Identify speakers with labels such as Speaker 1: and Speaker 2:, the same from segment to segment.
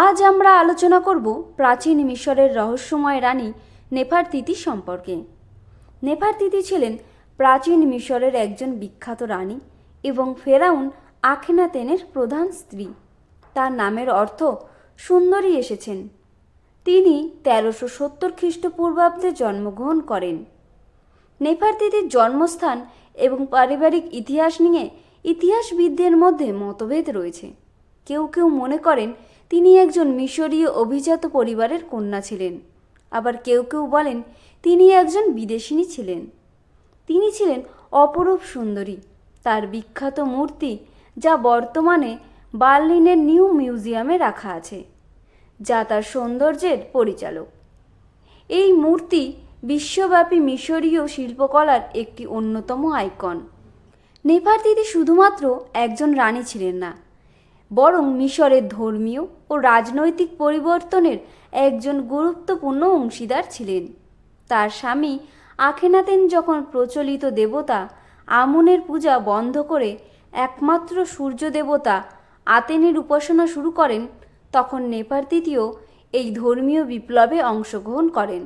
Speaker 1: আজ আমরা আলোচনা করব প্রাচীন মিশরের রহস্যময় রানী নেফারতিতি সম্পর্কে। নেফারতিতি ছিলেন প্রাচীন মিশরের একজন বিখ্যাত রানী এবং ফেরাউন আখেনাতেনের প্রধান স্ত্রী। তার নামের অর্থ সুন্দরী এসেছেন। তিনি তেরোশো সত্তর খ্রিস্টপূর্বাব্দে জন্মগ্রহণ করেন। নেফারতিতির জন্মস্থান এবং পারিবারিক ইতিহাস নিয়ে ইতিহাসবিদদের মধ্যে মতভেদ রয়েছে। কেউ কেউ মনে করেন তিনি একজন মিশরীয় অভিজাত পরিবারের কন্যা ছিলেন। আবার কেউ কেউ বলেন তিনি একজন বিদেশিনী ছিলেন। তিনি ছিলেন অপরূপ সুন্দরী। তার বিখ্যাত মূর্তি যা বর্তমানে বার্লিনের নিউ মিউজিয়ামে রাখা আছে, যা তার সৌন্দর্যের পরিচালক। এই মূর্তি বিশ্বব্যাপী মিশরীয় শিল্পকলার একটি অন্যতম আইকন। নেফারতিতি শুধুমাত্র একজন রানী ছিলেন না বরং মিশরের ধর্মীয় ও রাজনৈতিক পরিবর্তনের একজন গুরুত্বপূর্ণ অংশীদার ছিলেন। তার স্বামী আখেনাতেন যখন প্রচলিত দেবতা আমনের পূজা বন্ধ করে একমাত্র সূর্য দেবতা আতেনের উপাসনা শুরু করেন, তখন নেপারতিতিও এই ধর্মীয় বিপ্লবে অংশগ্রহণ করেন।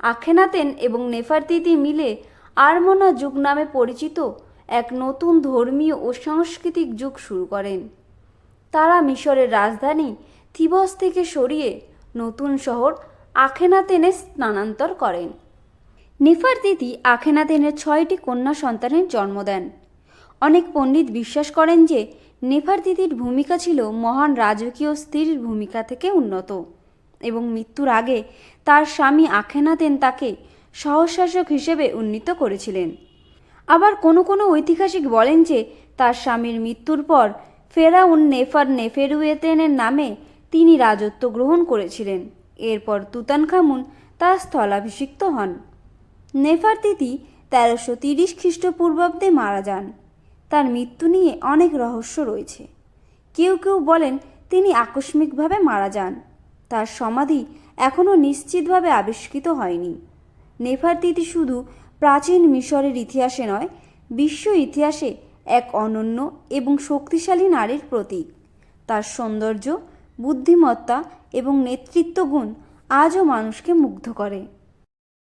Speaker 1: আখেনাতেন এবং নেফারতিতি মিলে আরমোনা যুগ নামে পরিচিত এক নতুন ধর্মীয় ও সাংস্কৃতিক যুগ শুরু করেন। তারা মিশরের রাজধানী থিবস থেকে সরিয়ে নতুন শহর আখেনাতেনে স্থানান্তর করেন। নেফারতিতি আখেনাতেনের ছয়টি কন্যা সন্তানের জন্ম দেন। অনেক পণ্ডিত বিশ্বাস করেন যে নেফার নেফারতিতির ভূমিকা ছিল মহান রাজকীয় স্ত্রীর ভূমিকা থেকে উন্নত এবং মৃত্যুর আগে তার স্বামী আখেনাতেন তাকে সহশাসক হিসেবে উন্নীত করেছিলেন। আবার কোনো কোনো ঐতিহাসিক বলেন যে তার স্বামীর মৃত্যুর পর ফেরাউন নেফার নেফেরুয়েতেনের নামে তিনি রাজত্ব গ্রহণ করেছিলেন। এরপর তুতানখামুন তার স্থলাভিষিক্ত হন। নেফার নেফারতিতি তেরোশো তিরিশ খ্রিস্টপূর্বাব্দে মারা যান। তার মৃত্যু নিয়ে অনেক রহস্য রয়েছে। কেউ কেউ বলেন তিনি আকস্মিকভাবে মারা যান। তার সমাধি এখনও নিশ্চিতভাবে আবিষ্কৃত হয়নি। নেফার নেফারতিতি শুধু প্রাচীন মিশরের ইতিহাসে নয়, বিশ্ব ইতিহাসে এক অনন্য এবং শক্তিশালী নারীর প্রতীক। তার সৌন্দর্য, বুদ্ধিমত্তা এবং নেতৃত্বগুণ আজও মানুষকে মুগ্ধ করে।